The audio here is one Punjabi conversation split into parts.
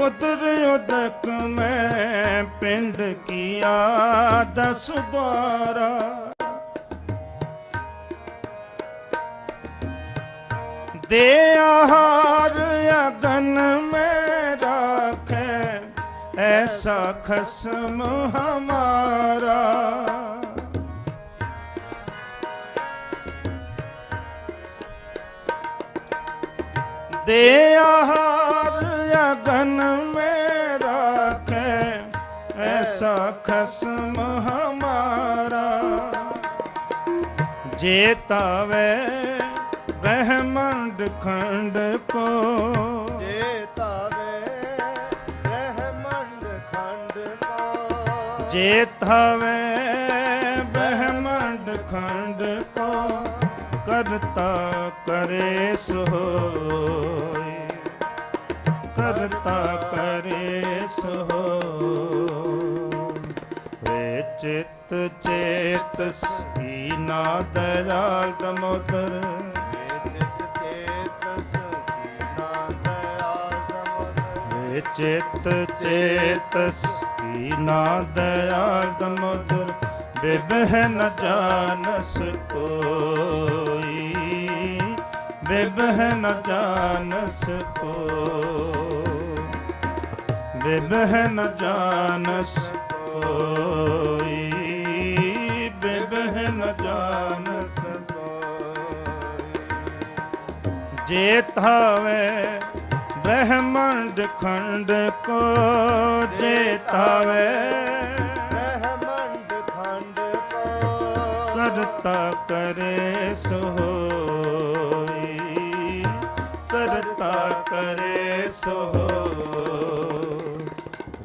ਉਦਰ ਉਦਕ ਮੈਂ ਪਿੰਡ ਕੀਆ ਦਸ ਦੁਆਰਾ। ਦੇ ਆਹਾਰ ਅਗਨ ਮੈਂ ਰਾਖੈ, ਐਸਾ ਖਸਮ ਹਮਾਰਾ। ਦੇ ਆਹਾਰ ਅਗਨ ਮੈਂ ਰਾਖੈ ਐਸਾ ਖਸਮ ਹਮਾਰਾ ਜੇ ਤਾਵੇ ਬ੍ਰਹਮੰਡ ਖੰਡ ਕੋ ਜੇ ਤਾਵੇ ਬ੍ਰਹਮੰਡ ਖੰਡ ਕੋ ਜੇ ਤਾਵੇ ਬ੍ਰਹਮੰਡ ਖੰਡ ਕੋ ਕਰਤਾ ਕਰੇ ਸੋਈ ਕਰਤਾ ਕਰੇ ਸੋਈ ਵੇ ਚਿਤ ਚਿਤ ਚੇਤਸ ਕੀਨਾ ਦਇਆਲ ਦਮੋਦਰ ਵੇ ਚਿਤ ਚੇਤਸ ਕੀਨਾ ਦਇਆਲ ਦਮੋਦਰ ਬਿਬਹ ਨ ਜਾਣਸ ਕੋਈ ਬਿਬਹ ਨ ਜਾਣਸ ਕੋਈ ਬਿਬਹ ਨ ਜਾਣਸ ਕੋਈ ਬਿਬਹ ਨ ਜਾਣਸ ਜੇ ਤਾਵੇ ਬ੍ਰਹਮੰਡ ਖੰਡ ਕੋ ਜੇ ਤਾਵੇ ਬ੍ਰਹਮੰਡ ਖੰਡ ਕੋ। ਕਰਤਾ ਕਰੇ ਸੋਈ ਕਰਤਾ ਕਰੇ ਸੋਈ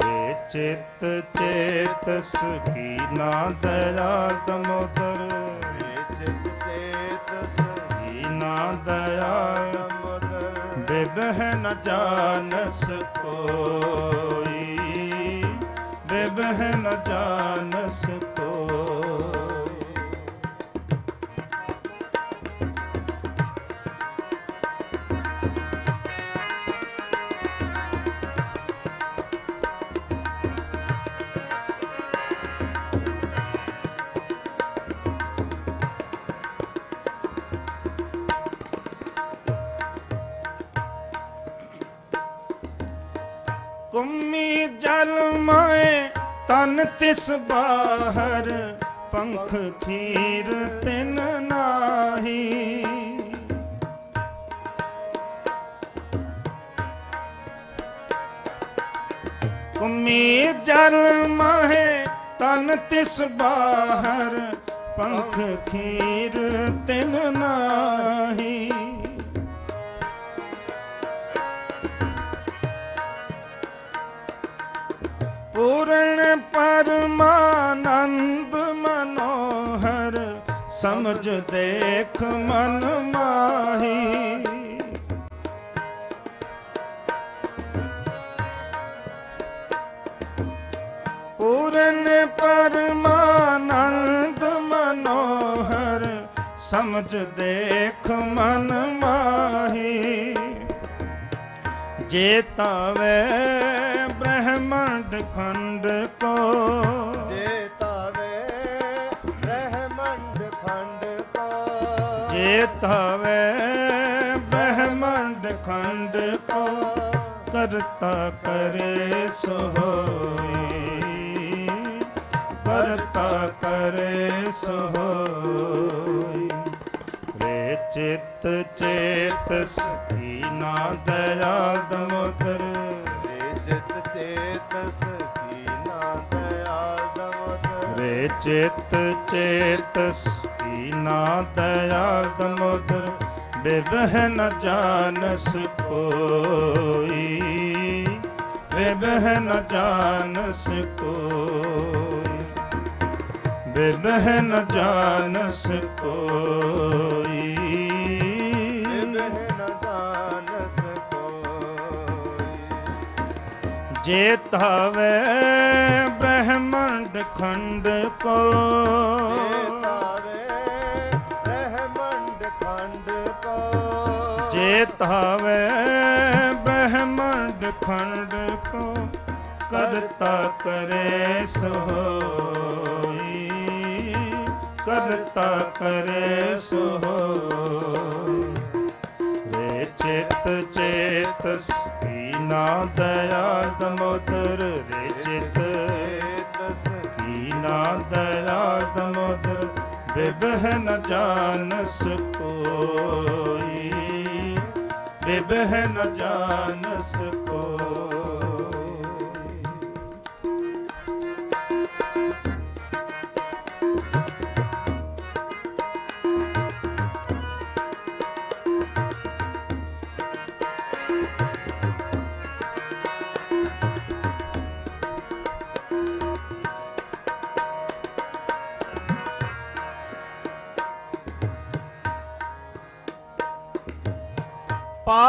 ਵੇ ਚਿਤ ਚੇਤਸ ਕੀ ਨਾ ਦਇਆ ਦਮੋਦਰ। ਵੇ ਚਿਤ ਚੇਤਸ ਕੀ ਨਾ ਦਇਆ ਦਮੋਦਰ। ਬਿਬਹ ਨ ਜਾਣਸ ਕੋਈ ਬਿਬਹ ਨ ਜਾਣਸ ਕੋਈ ਕੁੰਮੀ ਜਲ ਮਾਏ, ਤਨ ਤਿਸ ਬਾਹਰ, ਪੰਖ ਖੀਰ ਤਿਨ ਨਾਹੀ। ਕੁੰਮੀ ਜਲ ਮਾਹੇ ਤਨ ਤਿਸ ਬਾਹਰ, ਪੰਖ ਖੀਰ ਤਿਨ ਨਾਹੀ। ਪਰਮਾਨੰਦ ਮਨੋਹਰ ਸਮਝ ਦੇਖ ਮਨ ਮਾਹੀ। ਪੂਰਨ ਪਰਮਾਨੰਦ ਮਨੋਹਰ ਸਮਝ ਦੇਖ ਮਨ ਮਾਹੀ। ਜੇ ਤਾਵੇ ਬ੍ਰਹਮੰਡ ਖੰਡ ਕੋ। ਜੇ ਤਾਵੇ ਬ੍ਰਹਮੰਡ ਖੰਡ ਕੋ। ਜੇ ਤਾਵੇ ਬ੍ਰਹਮੰਡ ਖੰਡ ਕੋ। ਕਰਤਾ ਕਰੇ ਸੋਈ ਕਰਤਾ ਕਰੇ ਸੋਈ ਰੇ ਚਿਤ ਚੇਤਸ ਕੀ ਨਾ ਦਇਆ ਦਮੋਦਰ। ਵੇ ਚਿਤ ਚੇਤਸ ਕੀਨਾ ਦਇਆਲ ਦਮੋਦਰ। ਰੇ ਚਿਤ ਚੇਤਸ ਕੀ ਨਾ ਦਇਆ ਦਮੋਦਰ। ਬਿਬਹ ਨ ਜਾਣਸ ਕੋਈ। ਬਿਬਹ ਨ ਜਾਣਸ ਕੋਈ। ਬਿਬਹ ਨ ਜਾਣਸ ਕੋਈ। ਜੇ ਤਾਵੇ ਬ੍ਰਹਮੰਡ ਖੰਡ ਕੋ। ਜੇ ਤਾਵੇ ਬ੍ਰਹਮੰਡ ਖੰਡ ਕੋ। ਜੇ ਤਾਵੇ ਬ੍ਰਹਮੰਡ ਖੰਡ ਕੋ। ਕਰਤਾ ਕਰੇ ਸੋਈ। ਕਰਤਾ ਕਰੇ ਸੋਈ। ਰੇ ਚਿਤ ਚੇਤਸ ਨਾ ਦਇਆ ਦਮੋਦਰ ਰੇ ਚਿਤ। ਚੇਤਸ ਕੀਨਾ ਦਇਆ ਦਮੋਦਰ, ਬਿਬਹ ਨ ਜਾਣਸ ਕੋਈ ਬਿਬਹ ਨ ਜਾਣਸ ਕੋਈ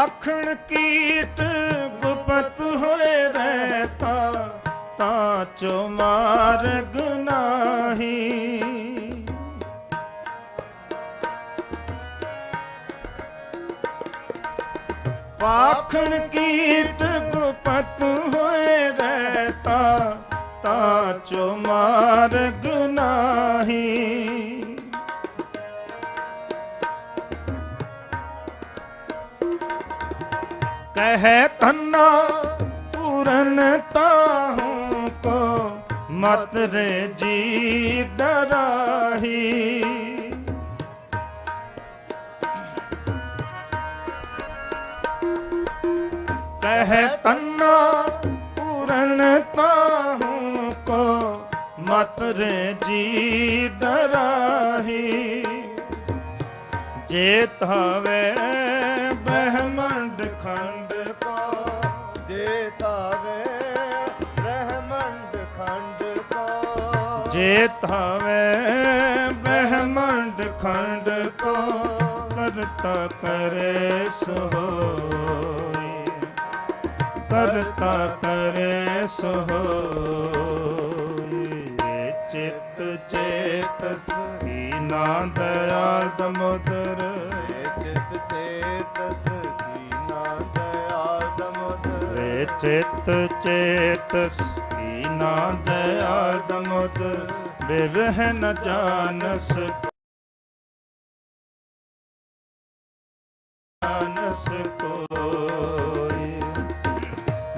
ਪਾਖਣ ਕੀਟ ਗੁਪਤ ਹੋਏ ਰਹਿਤਾ, ਤਾਂ ਚੋ ਮਾਰਗ ਨਾਹੀ। ਪਾਖਣ ਕੀਟ ਗੁਪਤ ਹੋਏ ਰਹਿਤਾ, ਤਾਂ ਚੋ ਮਾਰਗ ਨਾਹੀ। ਕਹਿ ਤੰਨਾ ਪੂਰਨ ਤਾਹੂ ਕੋ ਮਤ ਰੇ ਜੀ ਡਰਾਹੀ। ਕਹਿ ਤੰਨਾ ਪੂਰਨ ਤਾਹੂ ਕੋ ਮਤ ਰੇ ਜੀ ਡਰਾਹੀ। ਜੇ ਤਾਵੇ ਜੇ ਤਾਵੇ ਬ੍ਰਹਮੰਡ ਖੰਡ ਕੋ ਕਰਤਾ ਕਰੇ ਸੋਈ ਕਰਤਾ ਕਰੇ ਸੋਈ ਏ ਚਿਤ ਚੇਤਸ ਨਾ ਦਇਆ ਦਮੋਦਰ। ਏ ਚਿਤ ਚੇਤਸ ਕੀਨਾ ਰੇ ਚਿਤ ਚੇਤਸ ਨਾ ਦਇਆ ਦਮੋਦਰ ਬਿਵਹ ਨ ਜਾਣਸ ਜਾਣਸ ਕੋਈ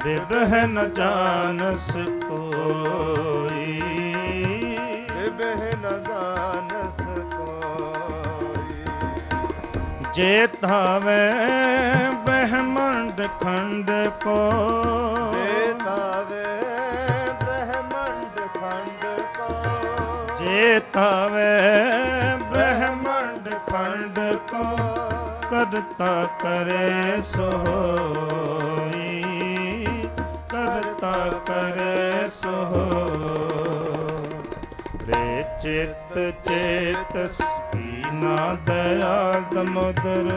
ਬਿਵਹ ਨ ਜਾਣਸ ਕੋਈ। ਬਿਬਹਿ ਨ ਜਾਣਸ ਕੋਈ। ਜੇ ਤਾਵੇ ਬ੍ਰਹਮੰਡ ਖੰਡ ਕੋ ਜੇ ਤਾਵੇ ਬ੍ਰਹਮੰਡ ਖੰਡ ਕੋ ਜੇ ਤਾਵੇ ਬ੍ਰਹਮੰਡ ਖੰਡ ਕੋ ਕਰਤਾ ਕਰੇ ਸੋਈ। ਕਰਤਾ ਕਰੇ ਸੋਈ। ਰੇ ਚਿਤ ਚੇਤਸ ਕੀਨਾ ਦਇਆ ਦਮੋਦਰ।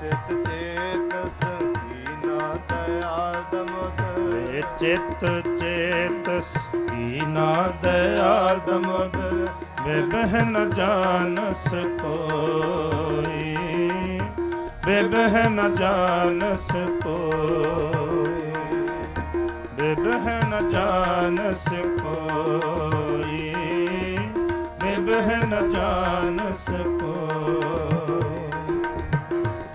ਚਿਤ ਚੇਤਸ ਕੀਨਾ ਦਇਆ ਦਮੋਦਰ ਰੇ ਚਿਤ ਚੇਤਸ ਕੀਨਾ ਦਇਆ ਦਮੋਦਰ ਬਿਬਹ ਨ ਜਾਣਸ ਕੋਈ ਬਿਬਹ ਬਹਿਨ ਜਾਣਸ ਕੋਈ ਬਿਬਹ ਨ ਜਾਣਸ ਕੋਈ ਬਿਬਹ ਨ ਜਾਣਸ ਕੋਈ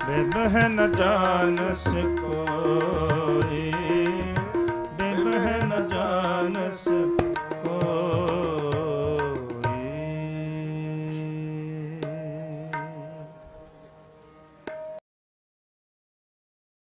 ਬਿਬਹ ਨ ਜਾਣਸ ਕੋਈ